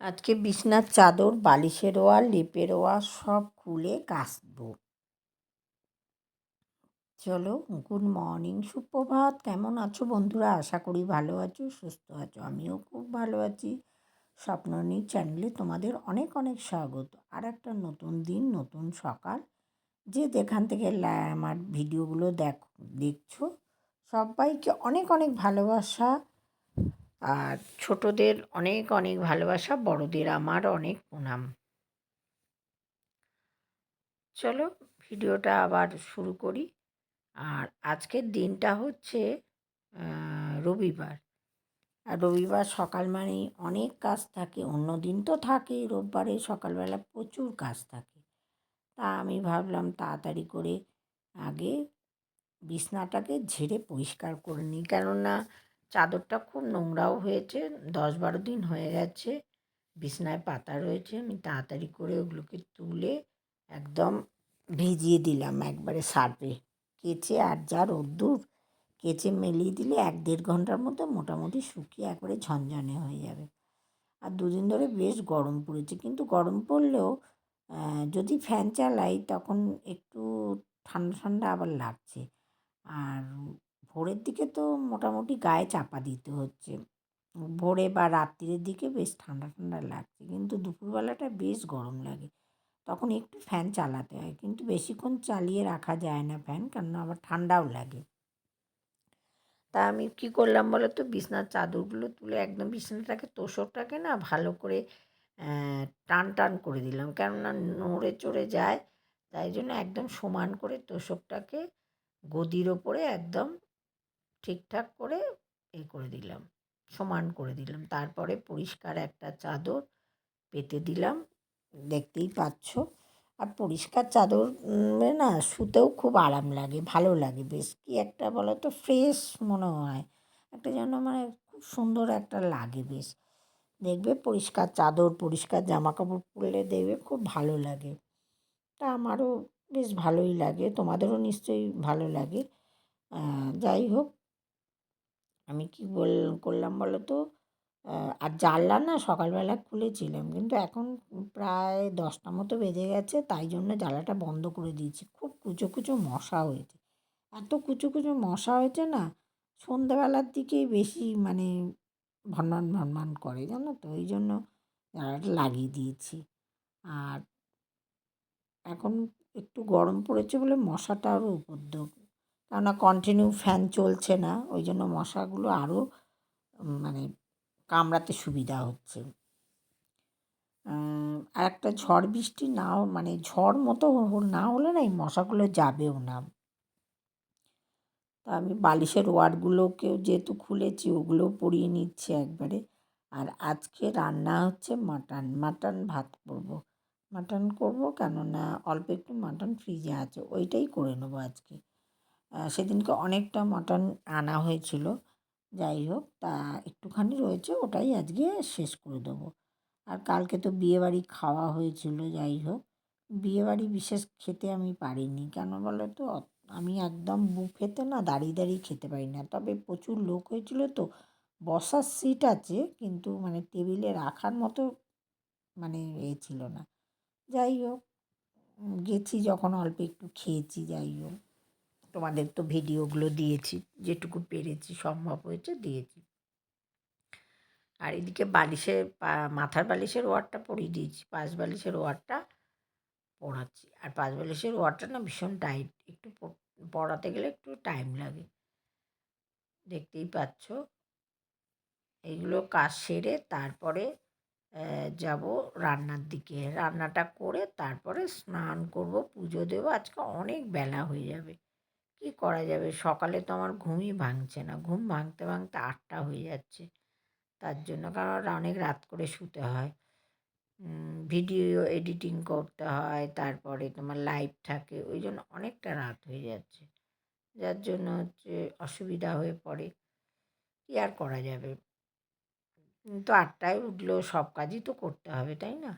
আজকে বিছনার চাদর, বালিশের ওয়ার লেপের ওয়ার সব খুলে কাচবো। চলো, গুড মর্নিং সুপ্রভাত। কেমন আছো বন্ধুরা? আশা করি ভালো আছো, সুস্থ আছো। আমিও খুব ভালো আছি। স্বপ্ননী চ্যানেলে তোমাদের অনেক অনেক স্বাগত। আর একটা নতুন দিন, নতুন সকাল। যে যেখান থেকে আমার ভিডিওগুলো দেখ, দেখছ, সবাইকে অনেক অনেক ভালোবাসা। আর ছোটদের অনেক অনেক ভালোবাসা, বড়দের আমার অনেক প্রণাম। চলো ভিডিওটা আবার শুরু করি। আর আজকের দিনটা হচ্ছে রবিবার। আর রবিবার সকাল মানেই অনেক কাজ থাকে, অন্য দিন তো থাকেই রোববারে সকালবেলা প্রচুর কাজ থাকে। তা আমি ভাবলাম তাড়াতাড়ি করে আগে বিছনাটাকে ঝেড়ে পরিষ্কার করে নিই। কেননা চাদরটা খুব নোংরাও হয়েছে দশ বারো দিন হয়ে গেছে। বিছনায় পাতা রয়েছে, আমি তাড়াতাড়ি করে ওগুলোকে তুলে একদম ভিজিয়ে দিলাম একবারে সার্ফে। কেচে আর যা রোদ্দুর, কেচে মেলিয়ে দিলে এক দেড় ঘণ্টার মধ্যে মোটামুটি শুকিয়ে একবারে ঝনঝনে হয়ে যাবে। আর দুদিন ধরে বেশ গরম পড়েছে, কিন্তু গরম পড়লেও যদি ফ্যান চালাই তখন একটু ঠান্ডা ঠান্ডা আবার লাগছে। আর ভোরের দিকে তো মোটামুটি গায়ে চাপা দিতে হচ্ছে। ভোরে বা রাত্রির দিকে বেশ ঠান্ডা ঠান্ডা লাগছে, কিন্তু দুপুরবেলাটা বেশ গরম লাগে। তখন একটু ফ্যান চালাতে হয়, কিন্তু বেশিক্ষণ চালিয়ে রাখা যায় না ফ্যান, কেননা আবার ঠান্ডাও লাগে। তা আমি কী করলাম বলো তো বিছনার চাদরগুলো তুলে একদম বিছানাটাকে তোষকটাকে না ভালো করে টান টান করে দিলাম, কেননা নড়ে চড়ে যায়। তাই জন্য একদম সমান করে তোষকটাকে গদির ওপরে একদম ঠিকঠাক করে এ করে দিলাম, সমান করে দিলাম। তারপরে পরিষ্কার একটা চাদর পেতে দিলাম, দেখতেই পাচ্ছ। আর পরিষ্কার চাদর না শুতেও খুব আরাম লাগে, ভালো লাগে। বেশ কি একটা বলো তো ফ্রেশ মনে হয়, একটা যেন মানে খুব সুন্দর একটা লাগে বেশ। দেখবে পরিষ্কার চাদর, পরিষ্কার জামা কাপড় পরলে দেখবে খুব ভালো লাগে। তা আমারও বেশ ভালোই লাগে, তোমাদেরও নিশ্চয়ই ভালো লাগে। যাই হোক আমি কি বল, করলাম বলো তো আর জানলা না সকালবেলা খুলেছিলাম, কিন্তু এখন প্রায় দশটা মতো বেজে গেছে, তাই জন্য জানলাটা বন্ধ করে দিয়েছি। খুব কুচো কুচো মশা হয়েছে। এত কুচো কুচো মশা হয়েছে না, সন্ধ্যাবেলার দিকেই বেশি মানে ভনভন ভনভন করে, জানো তো? ওই জন্য জানলাটা লাগিয়ে দিয়েছি। আর এখন একটু গরম পড়েছে বলে মশাটা আরও উপদ্রব কেননা কন্টিনিউ ফ্যান চলছে না, ওই জন্য মশাগুলো আরও মানে কামড়াতে সুবিধা হচ্ছে। আর একটা ঝড় বৃষ্টি না মানে ঝড় মতো না হলে না এই মশাগুলো যাবেও না। তা আমি বালিশের ওয়ার্ডগুলোকেও যেহেতু খুলেছি, ওগুলোও পরিয়ে নিচ্ছি একবারে। আর আজকে রান্না হচ্ছে মাটন মাটন ভাত করব। মাটন করব কেননা অল্প একটু মাটন ফ্রিজে আছে, ওইটাই করে নেব আজকে। সেদিনকে অনেকটা মাটন আনা হয়েছিল। যাই হোক, তা একটুখানি রয়েছে, ওটাই আজকে শেষ করে দেবো। আর কালকে তো বিয়েবাড়ি খাওয়া হয়েছিল, যাই হোক। বিয়েবাড়ি বিশেষ খেতে আমি পারিনি, কেন বলো তো? আমি একদম বুফেতে না দাঁড়িয়ে দাঁড়িয়ে খেতে পারি না। তবে প্রচুর লোক হয়েছিল তো, বসার সিট আছে, কিন্তু মানে টেবিলে রাখার মতো মানে এ ছিল না। যাই হোক গেছি যখন অল্প একটু খেয়েছি, যাই হোক। তোমাদের তো ভিডিওগুলো দিয়েছি, যেটুকু পেরেছি, সম্ভব হয়েছে দিয়েছি। আর এদিকে বালিশের মাথার বালিশের ওয়ারটা পরিয়ে দিয়েছি পাঁচ বালিশের ওয়ারটা পড়াচ্ছি আর পাঁচ বালিশের ওয়ারটা না ভীষণ টাইট, একটু পড়াতে গেলে একটু টাইম লাগে। দেখতেই পাচ্ছ। এইগুলো কাজ সেরে তারপরে যাব রান্নার দিকে। রান্নাটা করে তারপরে স্নান করব, পুজো দেবো। আজকে অনেক বেলা হয়ে যাবে। কি করা যাবে? সকালে তো আমার ঘুমই ভাঙছে না। ঘুম ভাঙতে ভাঙতে আটটা হয়ে যাচ্ছে। তার জন্য কারণ অনেক রাত করে শুতে হয়। ভিডিও এডিটিং করতে হয়, তারপরে তোমার লাইভ থাকে। ওই জন্য অনেকটা রাত হয়ে যাচ্ছে। যার জন্য হচ্ছে অসুবিধা হয়ে পড়ে। কি আর করা যাবে? তো আটটায় উঠলেও সব কাজই তো করতে হবে, তাই না?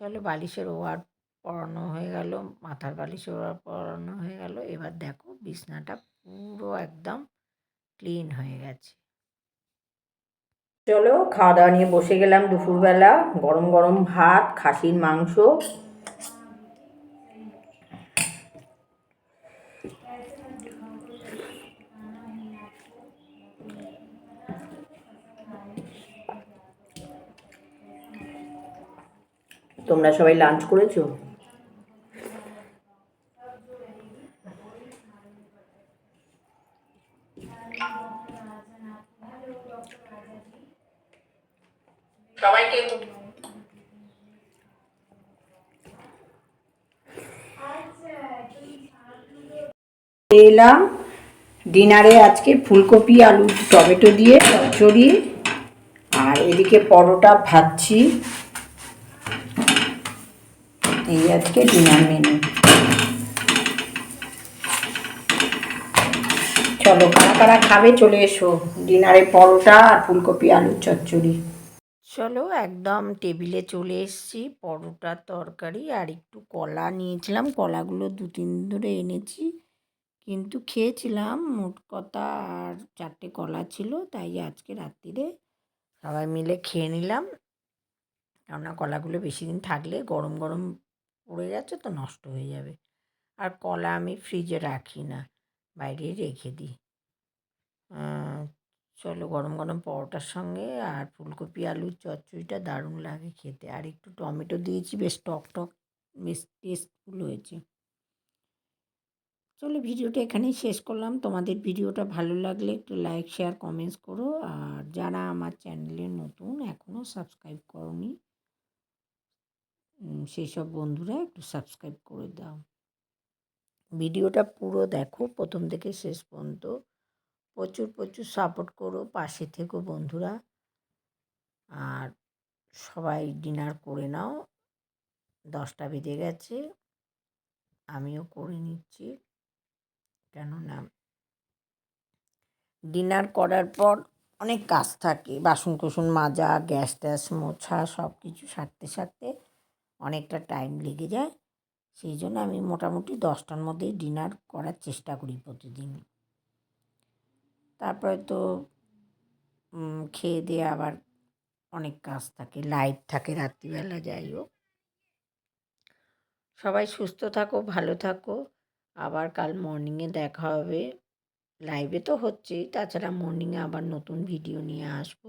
চলো বালিশের ওয়ার পরানো হয়ে গেল, মাথার বালিশের ওয়ার পরানো হয়ে গেল। এবার দেখো বিছনাটা পুরো একদম ক্লিন হয়ে গেছে। চলো খাওয়া দাওয়া নিয়ে বসে গেলাম দুপুরবেলা। গরম গরম ভাত, খাসির মাংস। তোমরা সবাই লাঞ্চ করেছ? এলাম ডিনারে আজকে ফুলকপি, আলু, টমেটো দিয়ে চচ্চড়ি, আর এদিকে পরোটা ভাজছি। এই আজকে ডিনার মেনু। চলো, কারা কারা খাবে চলে এসো। ডিনারে পরোটা আর ফুলকপি আলুর চচ্চড়ি। চলো একদম টেবিলে চলে এসেছি। পরোটার তরকারি আর একটু কলা নিয়েছিলাম। কলাগুলো দু, তিন ধরে এনেছি। কিন্তু খেয়েছিলাম, মোট কথা আর চারটে কলা ছিল, তাই আজকে রাত্রিরে সবাই মিলে খেয়ে নিলাম। কেননা কলাগুলো বেশি দিন থাকলে গরম গরম পড়ে যাচ্ছে তো নষ্ট হয়ে যাবে। আর কলা আমি ফ্রিজে রাখি না, বাইরে রেখে দিই। চলো গরম গরম পরোটার সঙ্গে আর ফুলকপি, আলুর চচ্চড়িটা দারুণ লাগে খেতে। আর একটু টমেটো দিয়েছি, বেশ টক টক, বেশ টেস্টফুল হয়েছে। চলো ভিডিওটা এখানেই শেষ করলাম। তোমাদের ভিডিওটা ভালো লাগলে একটু লাইক শেয়ার কমেন্টস করো। আর যারা আমার চ্যানেলে নতুন এখনও সাবস্ক্রাইব করনি সেই সব বন্ধুরা একটু সাবস্ক্রাইব করে দাও। ভিডিওটা পুরো দেখো, প্রথম থেকে শেষ পর্যন্ত। প্রচুর প্রচুর সাপোর্ট করো পাশে থেকো বন্ধুরা। আর সবাই ডিনার করে নাও। দশটা বেজে গেছে। আমিও করে নিচ্ছি। কেননা ডিনার করার পর অনেক কাজ থাকে। বাসন কোসন মাজা, গ্যাস ট্যাস, মোছা সব কিছু সারতে সারতে অনেকটা টাইম লেগে যায়। সেই জন্য আমি মোটামুটি দশটার মধ্যেই ডিনার করার চেষ্টা করি প্রতিদিন তারপরে তো খেয়ে দিয়ে আবার অনেক কাজ থাকে লাইট থাকে রাত্রিবেলা, যাই হোক। সবাই সুস্থ থাকো, ভালো থাকো। আবার কাল মর্নিংয়ে দেখা হবে। লাইভে তো হচ্ছেই, তাছাড়া মর্নিংয়ে আবার নতুন ভিডিও নিয়ে আসব।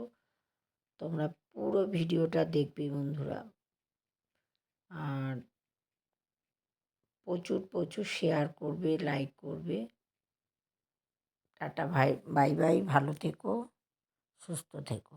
তোমরা পুরো ভিডিওটা দেখবে বন্ধুরা। আর প্রচুর প্রচুর শেয়ার করবে লাইক করবে। টাটা ভাই বাই বাই ভালো থেকো সুস্থ থেকো।